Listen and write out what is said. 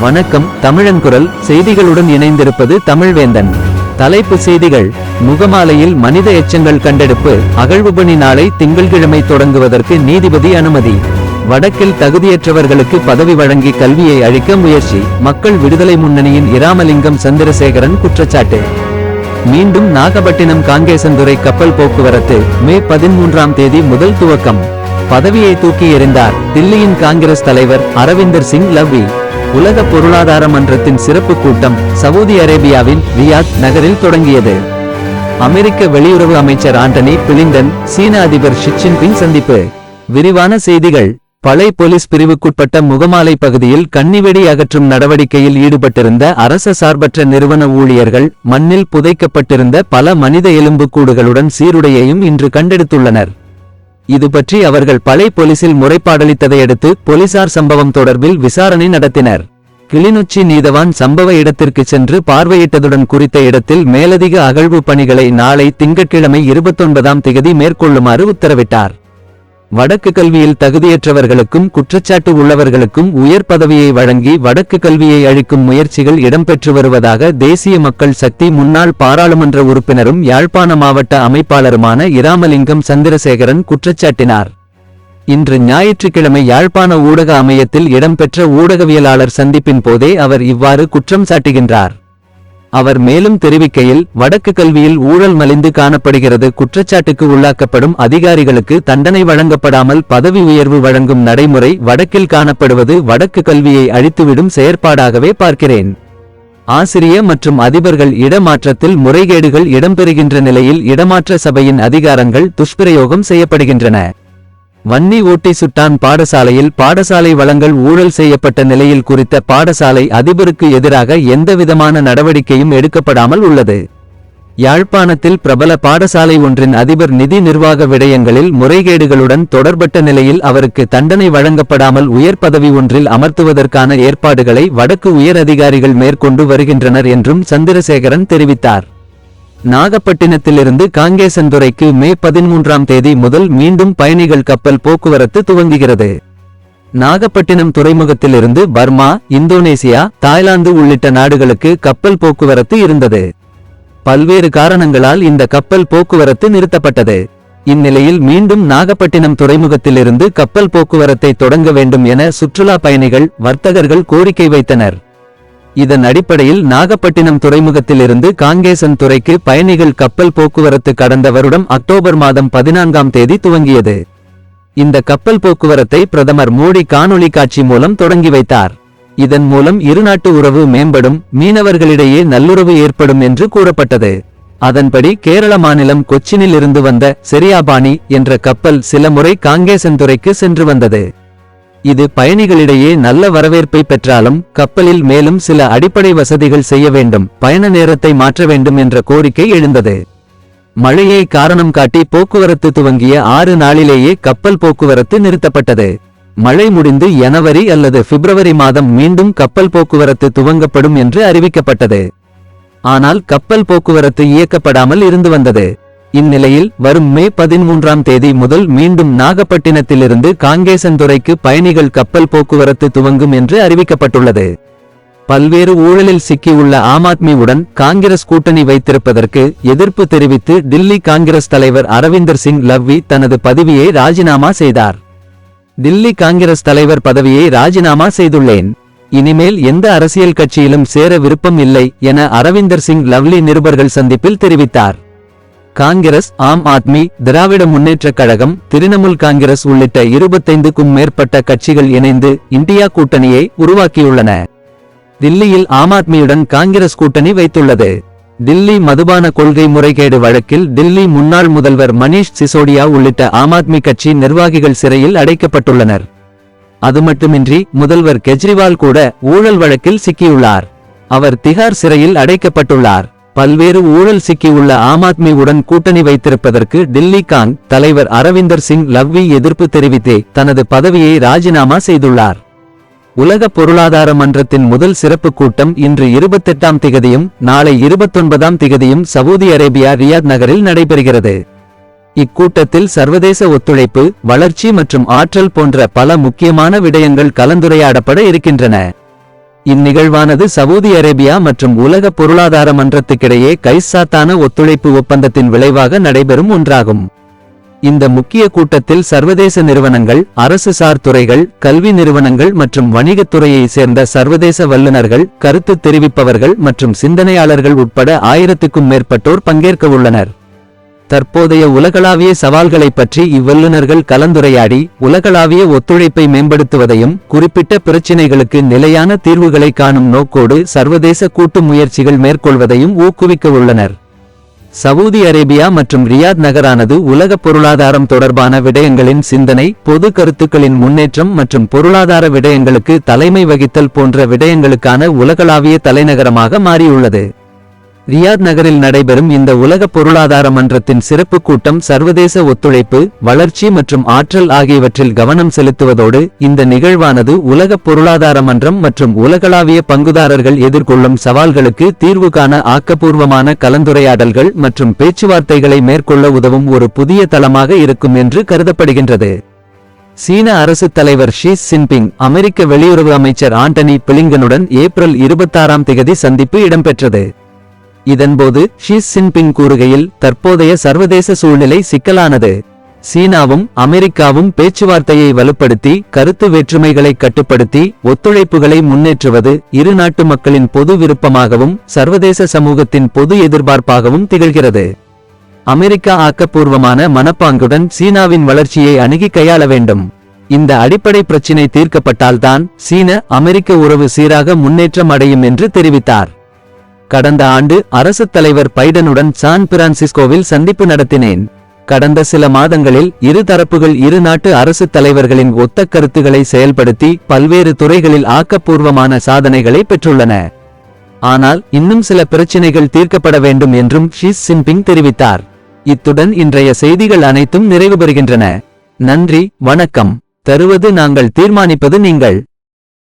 வணக்கம் தமிழன்குரல் செய்திகளுடன் இணைந்திருப்பது தமிழ்வேந்தன். தலைப்பு செய்திகள் முகமாலையில் மனித எச்சங்கள் கண்டெடுப்பு. அகழ்வுபணி நாளை திங்கள்கிழமை தொடங்குவதற்கு நீதிபதி அனுமதி. வடக்கில் தகுதியற்றவர்களுக்கு பதவி வழங்கி கல்வியை அழிக்க முயற்சி. மக்கள் விடுதலை முன்னணியின் இராமலிங்கம் சந்திரசேகரன் குற்றச்சாட்டு. மீண்டும் நாகப்பட்டினம் காங்கேசந்துறை கப்பல் போக்குவரத்து மே பதிமூன்றாம் தேதி முதல் துவக்கம். பதவியை தூக்கி எறிந்தார் தில்லியின் காங்கிரஸ் தலைவர் அரவிந்தர் சிங் லவ்வி. உலக பொருளாதார மன்றத்தின் சிறப்பு கூட்டம் சவுதி அரேபியாவின் ரியாத் நகரில் தொடங்கியது. அமெரிக்க வெளியுறவு அமைச்சர் ஆண்டனி பிளிண்டன் சீன அதிபர் ஷி ஜின்பிங் சந்திப்பு. விரிவான செய்திகள். பளை போலீஸ் பிரிவுக்குட்பட்ட முகமாலை பகுதியில் கன்னிவெடி அகற்றும் நடவடிக்கையில் ஈடுபட்டிருந்த அரச சார்பற்ற நிறுவன ஊழியர்கள் மண்ணில் புதைக்கப்பட்டிருந்த பல மனித எலும்புக்கூடுகளுடன் சீருடையையும் இன்று கண்டெடுத்துள்ளனர். இது பற்றி அவர்கள் பளை போலீசில் முறைப்பாடளித்ததையடுத்து போலீசார் சம்பவம் தொடர்பில் விசாரணை நடத்தினர். கிளிநொச்சி நீதவான் சம்பவ இடத்திற்கு சென்று பார்வையிட்டதுடன் குறித்த இடத்தில் மேலதிக அகழ்வு பணிகளை நாளை திங்கட்கிழமை இருபத்தொன்பதாம் திகதி மேற்கொள்ளுமாறு உத்தரவிட்டார். வடக்கு கல்வியில் தகுதியற்றவர்களுக்கும் குற்றச்சாட்டு உள்ளவர்களுக்கும் உயர் பதவியை வழங்கி வடக்கு கல்வியை அழிக்கும் முயற்சிகள் இடம்பெற்று வருவதாக தேசிய மக்கள் சக்தி முன்னாள் பாராளுமன்ற உறுப்பினரும் யாழ்ப்பாண மாவட்ட அமைப்பாளருமான இராமலிங்கம் சந்திரசேகரன் குற்றச்சாட்டினார். இன்று ஞாயிற்றுக்கிழமை யாழ்ப்பாண ஊடக அமையத்தில் இடம்பெற்ற ஊடகவியலாளர் சந்திப்பின் போதே அவர் இவ்வாறு குற்றம் சாட்டுகின்றார். அவர் மேலும் தெரிவிக்கையில் வடக்கு கல்வியில் ஊழல் மலிந்து காணப்படுகிறது குற்றச்சாட்டுக்கு உள்ளாக்கப்படும் அதிகாரிகளுக்கு தண்டனை வழங்கப்படாமல் பதவி உயர்வு வழங்கும் நடைமுறை வடக்கில் காணப்படுவது வடக்கு கல்வியை அழித்துவிடும் செயற்பாடாகவே பார்க்கிறேன். ஆசிரிய மற்றும் அதிபர்கள் இடமாற்றத்தில் முறைகேடுகள் இடம்பெறுகின்ற நிலையில் இடமாற்ற சபையின் அதிகாரங்கள் துஷ்பிரயோகம் செய்யப்படுகின்றன. வன்னி ஓட்டி சுட்டான் பாடசாலையில். பாடசாலை வளங்கள் ஊழல் செய்யப்பட்ட நிலையில் குறித்த பாடசாலை அதிபருக்கு எதிராக எந்தவிதமான நடவடிக்கையும் எடுக்கப்படாமல் உள்ளது. யாழ்ப்பாணத்தில் பிரபல பாடசாலை ஒன்றின் அதிபர் நிதி நிர்வாக விடயங்களில் முறைகேடுகளுடன் தொடர்பட்ட நிலையில் அவருக்கு தண்டனை வழங்கப்படாமல் உயர் பதவி ஒன்றில் அமர்த்துவதற்கான ஏற்பாடுகளை வடக்கு உயர் அதிகாரிகள் மேற்கொண்டு வருகின்றனர் என்றும் சந்திரசேகரன் தெரிவித்தார். நாகப்பட்டினத்திலிருந்து காங்கேசன்துறைக்கு மே பதிமூன்றாம் தேதி முதல் மீண்டும் பயணிகள் கப்பல் போக்குவரத்து துவங்குகிறது. நாகப்பட்டினம் துறைமுகத்திலிருந்து பர்மா இந்தோனேசியா தாய்லாந்து உள்ளிட்ட நாடுகளுக்கு கப்பல் போக்குவரத்து இருந்தது. பல்வேறு காரணங்களால் இந்த கப்பல் போக்குவரத்து நிறுத்தப்பட்டது. இந்நிலையில் மீண்டும் நாகப்பட்டினம் துறைமுகத்திலிருந்து கப்பல் போக்குவரத்தை தொடங்க வேண்டும் என சுற்றுலா பயணிகள் வர்த்தகர்கள் கோரிக்கை வைத்தனர். இதன் அடிப்படையில் நாகப்பட்டினம் துறைமுகத்திலிருந்து காங்கேசன் துறைக்கு பயணிகள் கப்பல் போக்குவரத்து கடந்த வருடம் அக்டோபர் மாதம் பதினான்காம் தேதி துவங்கியது. இந்த கப்பல் போக்குவரத்தை பிரதமர் மோடி காணொளி காட்சி மூலம் தொடங்கி வைத்தார். இதன் மூலம் இருநாட்டு உறவு மேம்படும் மீனவர்களிடையே நல்லுறவு ஏற்படும் என்று கூறப்பட்டது. அதன்படி கேரள மாநிலம் கொச்சினில் இருந்து வந்த செரியாபாணி என்ற கப்பல் சில முறை காங்கேசன்துறைக்கு சென்று வந்தது. இது பயணிகளிடையே நல்ல வரவேற்பை பெற்றாலும் கப்பலில் மேலும் சில அடிப்படை வசதிகள் செய்ய வேண்டும் பயண நேரத்தை மாற்ற வேண்டும் என்ற கோரிக்கை எழுந்தது. மழையை காரணம் காட்டி போக்குவரத்து துவங்கிய ஆறு நாளிலேயே கப்பல் போக்குவரத்து நிறுத்தப்பட்டது. மழை முடிந்து ஜனவரி அல்லது பிப்ரவரி மாதம் மீண்டும் கப்பல் போக்குவரத்து துவங்கப்படும் என்று அறிவிக்கப்பட்டது. ஆனால் கப்பல் போக்குவரத்து இயக்கப்படாமல் இருந்து வந்தது. இந்நிலையில் வரும் மே பதிமூன்றாம் தேதி முதல் மீண்டும் நாகப்பட்டினத்திலிருந்து காங்கேசன்துறைக்கு பயணிகள் கப்பல் போக்குவரத்து துவங்கும் என்று அறிவிக்கப்பட்டுள்ளது. பல்வேறு ஊழலில் சிக்கியுள்ள ஆம் ஆத்மியுடன் காங்கிரஸ் கூட்டணி வைத்திருப்பதற்கு எதிர்ப்பு தெரிவித்து டில்லி காங்கிரஸ் தலைவர் அரவிந்தர் சிங் லவ்வி தனது பதவியை ராஜினாமா செய்தார். டில்லி காங்கிரஸ் தலைவர் பதவியை ராஜினாமா செய்துள்ளேன். இனிமேல் எந்த அரசியல் கட்சியிலும் சேர விருப்பம் இல்லை என அரவிந்தர் சிங் லவ்லி நிருபர்கள் சந்திப்பில் தெரிவித்தார். காங்கிரஸ் ஆம் ஆத்மி திராவிட முன்னேற்றக் கழகம் திரிணமுல் காங்கிரஸ் உள்ளிட்ட இருபத்தைந்துக்கும் மேற்பட்ட கட்சிகள் இணைந்து இந்தியா கூட்டணியை உருவாக்கியுள்ளன. தில்லியில் ஆம் ஆத்மியுடன் காங்கிரஸ் கூட்டணி வைத்துள்ளது. தில்லி மதுபான கொள்கை முறைகேடு வழக்கில் தில்லி முன்னாள் முதல்வர் மணீஷ் சிசோடியா உள்ளிட்ட ஆம் ஆத்மி கட்சி நிர்வாகிகள் சிறையில் அடைக்கப்பட்டுள்ளனர். அது மட்டுமின்றி முதல்வர் கெஜ்ரிவால் கூட ஊழல் வழக்கில் சிக்கியுள்ளார். அவர் திகார் சிறையில் அடைக்கப்பட்டுள்ளார். பல்வேறு ஊழல் சிக்கியுள்ள ஆம் ஆத்மியுடன் கூட்டணி வைத்திருப்பதற்கு டில்லி காங் தலைவர் அரவிந்தர் சிங் லவ்வி எதிர்ப்பு தெரிவித்தே தனது பதவியை ராஜினாமா செய்துள்ளார். உலக பொருளாதார மன்றத்தின் முதல் சிறப்பு கூட்டம் இன்று இருபத்தெட்டாம் திகதியும் நாளை இருபத்தொன்பதாம் திகதியும் சவுதி அரேபியா ரியாத் நகரில் நடைபெறுகிறது. இக்கூட்டத்தில் சர்வதேச ஒத்துழைப்பு வளர்ச்சி மற்றும் ஆற்றல் போன்ற பல முக்கியமான விடயங்கள் கலந்துரையாடப்பட இருக்கின்றன. இந்நிகழ்வானது சவூதி அரேபியா மற்றும் உலக பொருளாதார மன்றத்துக்கிடையே கைசாத்தான ஒத்துழைப்பு ஒப்பந்தத்தின் விளைவாக நடைபெறும் ஒன்றாகும். இந்த முக்கிய கூட்டத்தில் சர்வதேச நிறுவனங்கள் அரசு சார் துறைகள் கல்வி நிறுவனங்கள் மற்றும் வணிகத்துறையை சேர்ந்த சர்வதேச வல்லுநர்கள் கருத்து தெரிவிப்பவர்கள் மற்றும் சிந்தனையாளர்கள் உட்பட ஆயிரத்துக்கும் மேற்பட்டோர் பங்கேற்க உள்ளனர் தற்போதைய உலகளாவிய சவால்களைப் பற்றி இவ்வல்லுநர்கள் கலந்துரையாடி உலகளாவிய ஒத்துழைப்பை மேம்படுத்துவதையும் குறிப்பிட்ட பிரச்சினைகளுக்கு நிலையான தீர்வுகளை காணும் நோக்கோடு சர்வதேச கூட்டு முயற்சிகள் மேற்கொள்வதையும் ஊக்குவிக்க உள்ளனர். சவூதி அரேபியா மற்றும் ரியாத் நகரானது உலக பொருளாதாரம் தொடர்பான விடயங்களின் சிந்தனை பொது கருத்துக்களின் முன்னேற்றம் மற்றும் பொருளாதார விடயங்களுக்கு தலைமை வகித்தல் போன்ற விடயங்களுக்கான உலகளாவிய தலைநகரமாக மாறியுள்ளது. ரியாத் நகரில் நடைபெறும் இந்த உலக பொருளாதார மன்றத்தின் சிறப்பு கூட்டம் சர்வதேச ஒத்துழைப்பு வளர்ச்சி மற்றும் ஆற்றல் ஆகியவற்றில் கவனம் செலுத்துவதோடு இந்த நிகழ்வானது உலக பொருளாதார மன்றம் மற்றும் உலகளாவிய பங்குதாரர்கள் எதிர்கொள்ளும் சவால்களுக்கு தீர்வு காண ஆக்கப்பூர்வமான கலந்துரையாடல்கள் மற்றும் பேச்சுவார்த்தைகளை மேற்கொள்ள உதவும் ஒரு புதிய தளமாக இருக்கும் என்று கருதப்படுகின்றது. சீன அரசு தலைவர் ஷி சின்பிங் அமெரிக்க வெளியுறவு அமைச்சர் ஆண்டனி பிளிங்கனுடன் ஏப்ரல் இருபத்தாறாம் திகதி சந்திப்பு இடம்பெற்றது. இதன்போது ஷி சின்பிங் கூறுகையில் தற்போதைய சர்வதேச சூழ்நிலை சிக்கலானது. சீனாவும் அமெரிக்காவும் பேச்சுவார்த்தையை வலுப்படுத்தி கருத்து வேற்றுமைகளை கட்டுப்படுத்தி ஒத்துழைப்புகளை முன்னேற்றுவது இரு நாட்டு மக்களின் பொது விருப்பமாகவும் சர்வதேச சமூகத்தின் பொது எதிர்பார்ப்பாகவும் திகழ்கிறது. அமெரிக்கா ஆக்கப்பூர்வமான மனப்பாங்குடன் சீனாவின் வளர்ச்சியை அணுகி கையாள வேண்டும். இந்த அடிப்படை பிரச்சினை தீர்க்கப்பட்டால்தான் சீன அமெரிக்க உறவு சீராக முன்னேற்றம் அடையும் என்று தெரிவித்தார். கடந்த ஆண்டு அரசு தலைவர் பைடனுடன் சான் பிரான்சிஸ்கோவில் சந்திப்பு நடத்தினேன். கடந்த சில மாதங்களில் இரு தரப்புகள் இரு நாட்டு அரசு தலைவர்களின் ஒத்த கருத்துக்களை செயல்படுத்தி பல்வேறு துறைகளில் ஆக்கப்பூர்வமான சாதனைகளை பெற்றுள்ளன. ஆனால் இன்னும் சில பிரச்சினைகள் தீர்க்கப்பட வேண்டும் என்றும் ஷி சின்பிங் தெரிவித்தார். இத்துடன் இன்றைய செய்திகள் அனைத்தும் நிறைவு பெறுகின்றன நன்றி வணக்கம். தருவது நாங்கள் தீர்மானிப்பது நீங்கள்.